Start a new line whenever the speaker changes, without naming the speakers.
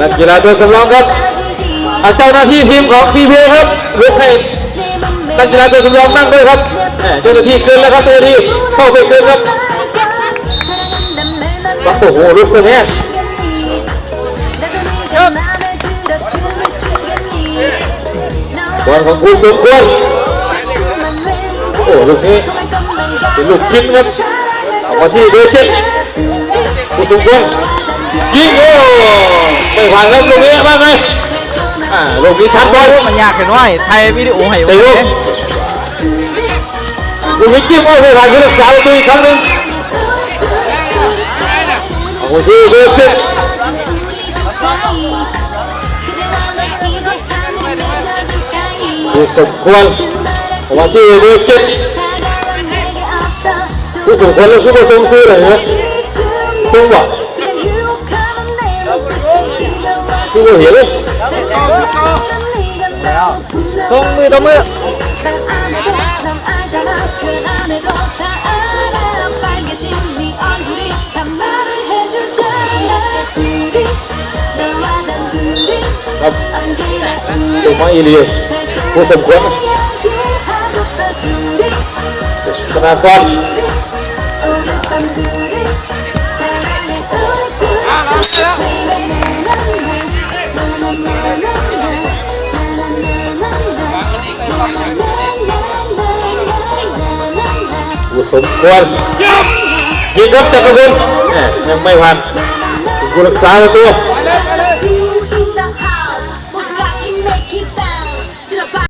นักกีฬาตัวสำรองครับอ่าเจ้าหน้าที่ทีมของพีเพครับลุกให้นักกีฬาตัวสำรองนั่งด้วยครับเจ้าหน้าที่เกินแล้วครับเจ้าหน้าที่เข้าไปเกินครับ โอ้โหลุกเสียแม่บอลของผู้สมควรโอ้ลูกนี้เป็นลูกคิดครับออกมาที่เบอร์เจ็ดผู้สมควรยิงโอ้ไม่ผ่านครับลูกนี้มาไหมอ่าลูกนี้ทัดบอล
มันยากเห็นว่าไทยวิดีโอให้
เตะลูกลูกนี้จิ้มโอ้ไม่ผ่านคือรักษาประตูอีกครั้งหนึ่ง وفي غسل يوسف كون وفي غسل يوسف كون là super sống sư này nhé sống bỏ super hiểu đấy không mưa đâu mưa moins il y est. Vous êtes quoi Kenapa? Usum kuat. Hidup tak kubur. Eh, yang main Gulak salah tuh.